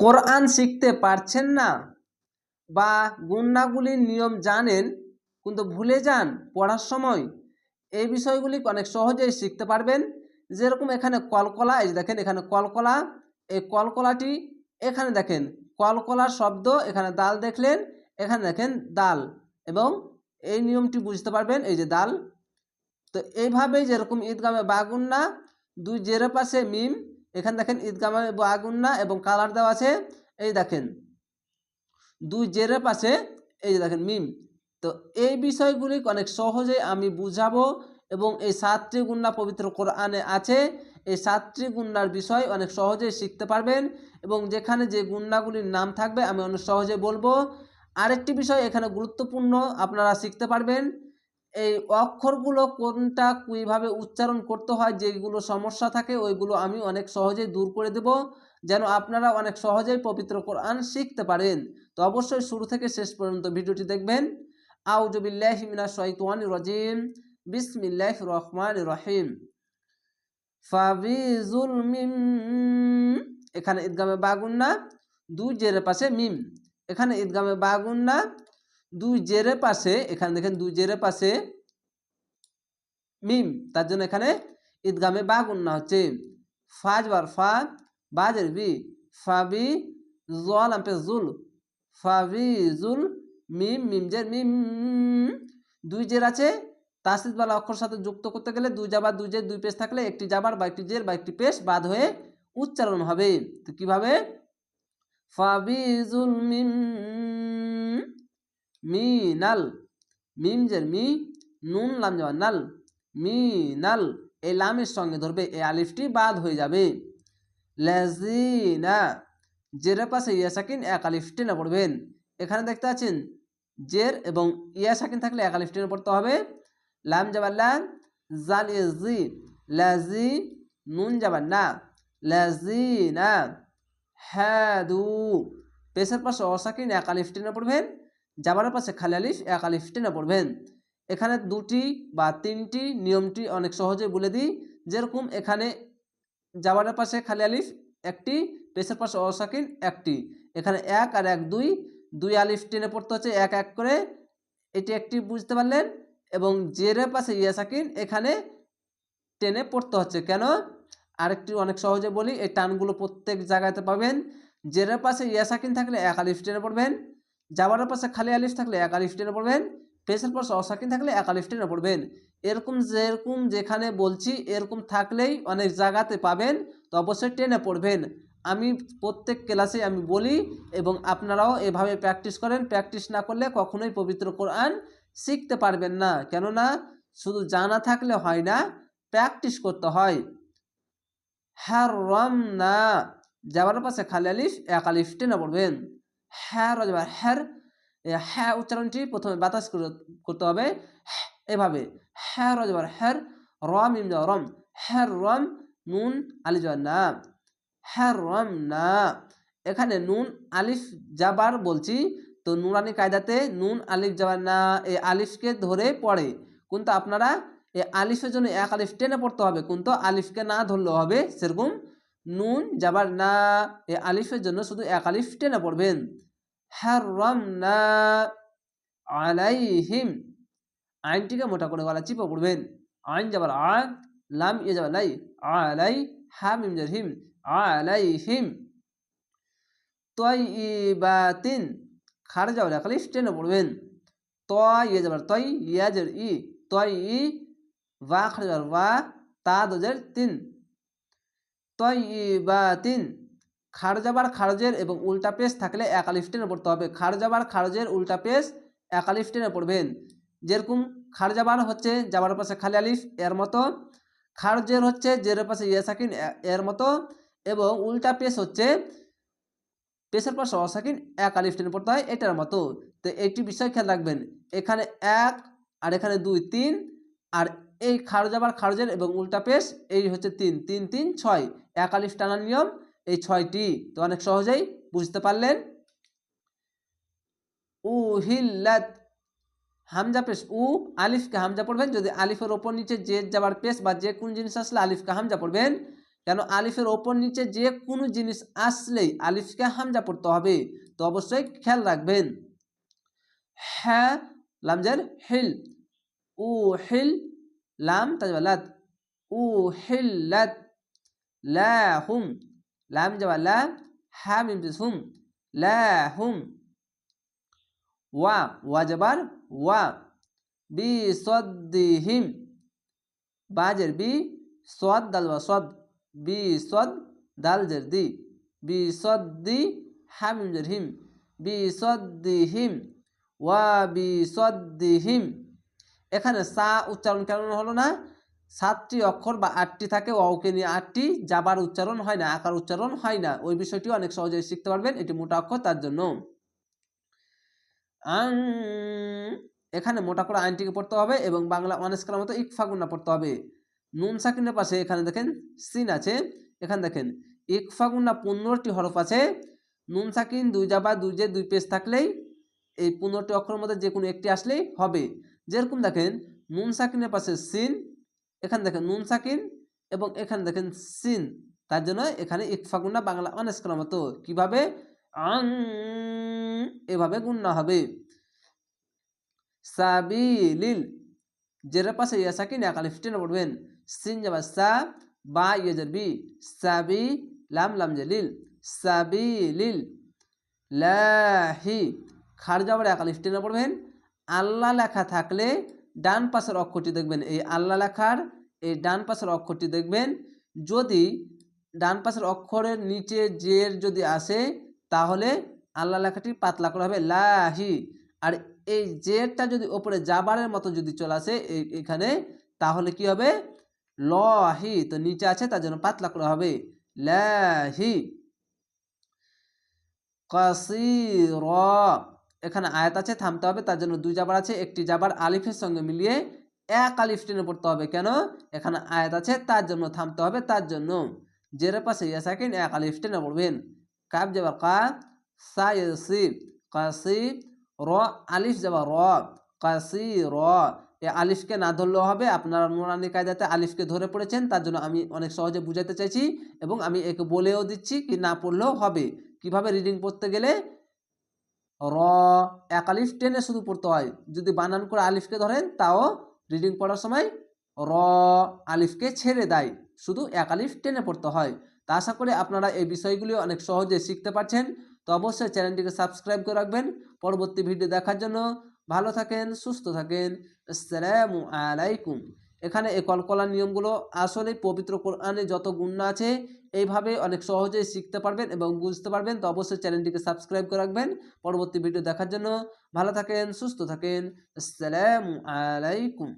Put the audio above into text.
কোরআন শিখতে পারছেন না বা গুন্নাগুলির নিয়ম জানেন, কিন্তু ভুলে যান পড়ার সময়, এই বিষয়গুলি অনেক সহজেই শিখতে পারবেন। যেরকম এখানে কলকলা, এই দেখেন এখানে কলকলা, এই কলকলাটি এখানে দেখেন, কলকলার শব্দ এখানে দাল দেখলেন, এখানে দেখেন দাল এবং এই নিয়মটি বুঝতে পারবেন, এই যে দাল। তো এইভাবেই যেরকম ঈদগামে বাগুন্না, দুই জেরে পাশে মিম এখানে দেখেন ঈদগামে বাগুন্না এবং কালার দেওয়া আছে, এই দেখেন। দুই জেরে পাশে এই যে দেখেন, মিম। তো এই বিষয়গুলি অনেক সহজে আমি বুঝাবো এবং এই সাতটি গুন্না পবিত্র কোরআনে আছে। এই সাতটি গুন্নার বিষয় অনেক সহজেই শিখতে পারবেন এবং যেখানে যে গুন্নাগুলির নাম থাকবে আমি অনেক সহজে বলব। আরেকটি বিষয় এখানে গুরুত্বপূর্ণ আপনারা শিখতে পারবেন এই অক্ষরগুলো কোনটা কীভাবে উচ্চারণ করতে হয়, যেগুলো সমস্যা থাকে, ওইগুলো আমি অনেক সহজেই দূর করে দেব, যেন আপনারা অনেক সহজেই পবিত্র কোরআন শিখতে পারেন। তো অবশ্যই শুরু থেকে শেষ পর্যন্ত ভিডিওটি দেখবেন। আউজবিল্লাহ মিনা শৈতান রজিম। বিসমিল্লাহ রহমান রহিম। ফাবিজুল মিম। এখানে ঈদগামে বাগুন্না। দুই জেরের পাশে মিম। এখানে ঈদগামে বাগুন্না। দুই জেরের পাশে, এখানে দেখেন দুই জেরের পাশে মিম, তার জন্য এখানে ঈদগামে বাগুন্না হচ্ছে। ফাজ বার ফা, বাজের বি ফাবি জল আমপে জুল ফাবি জুল, মিম মিম জের, মিম। দুই জের আছে তাসিদ বালা অক্ষর সাথে যুক্ত করতে গেলে দুই জাবার দুই জের দুই পেশ থাকলে একটি জাবার বা একটি জের বা একটি পেশ বাদ হয়ে উচ্চারণ হবে। তো কীভাবে? ফাবিজুল মিম। মি নাল, মিম জের মি, নুন লাম যাওয়া নাল, মি নাল, এই লামের সঙ্গে ধরবে এই আলিফটি বাদ হয়ে যাবে। লেজিনা, জেরের পাশে ইয়া সাকিন এক আলিফ টেনে পড়বেন। এখানে দেখতে আছেন জের এবং ইয়া সাকিন থাকলে এক আলিফ টেনে পড়তে হবে। লাম যাবার লা জাল জি, লাজি, নুন যাবার না লাজি না হ্যাদু, পেশের পাশে অসাকিন এক আলিফ টেনে পড়বেন। জাবারের পাশে খালি আলিফ, এক আলিফ টেনে পড়বেন। এখানে দুটি বা তিনটি নিয়মটি অনেক সহজে বলে দিই। যেরকম এখানে জাবারের পাশে খালি আলিফ, একটি পেশের পাশে অসাকিন, একটি। এখানে এক আর এক দুই দুই আলিফ টেনে পড়তে হচ্ছে এক এক করে। এটি একটি বুঝতে পারলেন? এবং জেরের পাশে ইয়াসাকিন, এখানে টেনে পড়তে হচ্ছে। কেন? আরেকটি অনেক সহজে বলি, এই টানগুলো প্রত্যেক জায়গাতে পাবেন। জেরের পাশে ইয়াসাকিন থাকলে এক আলিফ টেনে পড়বেন। জাবারের পাশে খালি আলিফ থাকলে এক আলিফ টেনে পড়বেন পেশের পাশে অসাকিন থাকলে এক আলিফ টেনে পড়বেন। এরকম যেরকম যেখানে বলছি, এরকম থাকলেই অনেক জায়গাতে পাবেন, তো অবশ্যই টেনে পড়বেন। আমি প্রত্যেক ক্লাসে আমি বলি এবং আপনারাও এভাবে প্র্যাকটিস করেন। প্র্যাকটিস না করলে কখনোই পবিত্র কোরআন শিখতে পারবেন না। কেননা, শুধু জানা থাকলে হয় না, প্র্যাকটিস করতে হয়। হ্যার রম না যাবার পাশে খালি আলিফ, এক আলিফ টেনে পড়বেন। হ্যাঁ রজবার হ্যার হ্যাঁ উচ্চারণটি প্রথমে বাতাস করতে হবে এভাবে। হ্যাঁ রজবার হ্যার, রম ইম রম। হ্যার রম, নুন আলি যাবার না। হ্যার রম না। এখানে নুন, আলিফ যাবার বলছি, তো নুরানি কায়দাতে নুন, আলিফ যাবার না, এ আলিফকে ধরে পড়ে। কিন্তু আপনারা, এ আলিফের জন্য এক আলিফ টেনে পড়তে হবে, কিন্তু আলিফকে না ধরলেও হবে, সেরকম নুন যাবার না এ আলিফের জন্য শুধু এক আলিফ টেনে পড়বেন। হ্যার রম না আলাইহিম। আইনটিকে মোটা করে গলা চিপে পড়বেন। আইন যাবার আ, লাম ইয়ে যাবার লাই আলাই হাম ইম যার হিম আলাইহিম। তয়বাতিন খার এক একালিফ টেনে পড়বেন। ত ইয়ে যাবার তয়, ইয়াজের ই। তয় ই বা খার যাবার বা তা দোজের তিন। তয়বাতিন খার যাবার খারজের এবং উল্টা পেশ থাকলে একালিফ টেনে পড়তে হবে। খার যাবার খারজের উল্টা পেশ একালিফ টেনে পড়বেন। যেরকম খার যাবার হচ্ছে যাবার পাশে খালি আলিফ, এর মতো। খারজের হচ্ছে জেরের পাশে ইয়াসাকিন, এর মতো। এবং উল্টা পেশ হচ্ছে পেশের পাশে অসাকিন, এক আলিফ টেনে পড়তে হয় এটার মতো। তো একটি বিষয় খেয়াল রাখবেন। এখানে এক আর এখানে দুই, তিন। আর এই খারজাবার খারজের এবং উল্টা পেশ, এই হচ্ছে তিন তিন তিন, ছয়। এক আলিফ টানার নিয়ম, এই ছয়টি। তো অনেক সহজেই বুঝতে পারলেন। উ উহিল্লাত হামজা পেশ, উ আলিফকে হামজা পড়বেন। যদি আলিফের ওপর নিচে যে যাবার পেশ বা যে কোন জিনিস আসলে আলিফকে হামজা পড়বেন। কেন আলিফের ওপর নিচে যে কোনো জিনিস আসলেই আলিফকে হামজা পড়তে হবে। তো অবশ্যই খেয়াল রাখবেন। হ্যাঁ লামজের হিল। উ হিল লাম তাজবালাত উ হিল্লাত লা হুম লাম যাবা লা, হা মিম হুম লা হুম ওয়া ওয়া যাবার ওয়া, বি সদ্দিহিম বাজের বি সদ দাল বা সদ, বি সদ দাল জের দি, বি সদ্দি হা মিম জের হিম, বি সদ্দিহিম, ওয়া বি সদ্দিহিম। এখানে সা উচ্চারণ কেন হলো না? সাতটি অক্ষর বা আটটি থাকে অকে নিয়ে আটটি, যাবার উচ্চারণ হয় না, আকার উচ্চারণ হয় না। ওই বিষয়টি অনেক সহজেই শিখতে পারবেন, এটি মোটা অক্ষর, তার জন্য। আং এখানে মোটা করে আইনটিকে পড়তে হবে এবং বাংলা অনেস্কার মতো ইকফাগুন্না পড়তে হবে। নুন সাকিনের পাশে এখানে দেখেন, সিন আছে। এখানে দেখেন ইকফাগুন্না পনেরোটি হরফ আছে। নুন সাকিন দুই জাবা দুই যে, দুই পেজ থাকলেই এই পনেরোটি অক্ষরের মধ্যে যে কোনো একটি আসলেই হবে। যেরকম দেখেন, নুন সাকিনের পাশে সিন, এখানে দেখেন নুন সাকিন এবং এখানে দেখেন সিন। তার জন্য এখানে ইকফা গুন্না বাংলা অনেস করার মতো। কীভাবে? আং, এভাবে গুন্না হবে। সাবিলিল জেরের পাশে ইয়া সাকিন এক আলিফ টেনে পড়বেন। সিন যাবা সা, বা ইয়ে বি। সাবি, লাম লাম লিল। সাবিলিল লাহি খার যাবার এক আলিফ পড়বেন। আল্লাহ লেখা থাকলে ডান পাশের অক্ষরটি দেখবেন, এই আল্লাহ লেখার এই ডান পাশের অক্ষরটি দেখবেন, যদি ডান পাশের অক্ষরের নিচে জের যদি আসে, তাহলে আল্লাহ লেখাটি পাতলা করা হবে, লাহি। আর এই জেরটা যদি ওপরে জাবারের মতো যদি চলে আসে এখানে, তাহলে কি হবে? লহি। তো নিচে আছে, তার জন্য পাতলা করা হবে, লাহি। কাসির। এখানে আয়াত আছে, থামতে হবে, তার জন্য দুই জাবার আছে, একটি জাবার আলিফের সঙ্গে মিলিয়ে এক আলিফ টেনে পড়তে হবে। কেন? এখানে আয়াত আছে, তার জন্য থামতে হবে, তার জন্য। জেরের পাশে ইয়া সাকিন, এক আলিফ টেনে পড়বেন। কাব যাবার কা, সা সি কাসি র, আলিফ যাবা র কাসি র। এ আলিফকে না ধরলেও হবে, আপনারা নুরানি কায়দাতে আলিফকে ধরে পড়েছেন, তার জন্য আমি অনেক সহজে বুঝাতে চাইছি এবং আমি একে বলেও দিচ্ছি কি না পড়লেও হবে। কীভাবে রিডিং পড়তে গেলে র, এক আলিফ, টেনে শুধু পড়তে হয়। যদি বানান করে আলিফকে ধরেন, তাও রিডিং পড়ার সময় র, আলিফকে ছেড়ে দেয়। শুধু এক আলিফ, টেনে পড়তে হয়। তা আশা করি আপনারা এই বিষয়গুলি অনেক সহজে শিখতে পারছেন। তো অবশ্যই চ্যানেলটিকে সাবস্ক্রাইব করে রাখবেন। পরবর্তী ভিডিও দেখার জন্য ভালো থাকেন, সুস্থ থাকেন। আসসালামু আলাইকুম। এখানে এই কলকলার নিয়মগুলো আসলে পবিত্র কোরআনে যত গুণ আছে, এইভাবে অনেক সহজেই শিখতে পারবেন এবং বুঝতে পারবেন। তো অবশ্যই চ্যানেলটিকে সাবস্ক্রাইব করে রাখবেন। পরবর্তী ভিডিও দেখার জন্য ভালো থাকেন, সুস্থ থাকেন। আসসালামু আলাইকুম।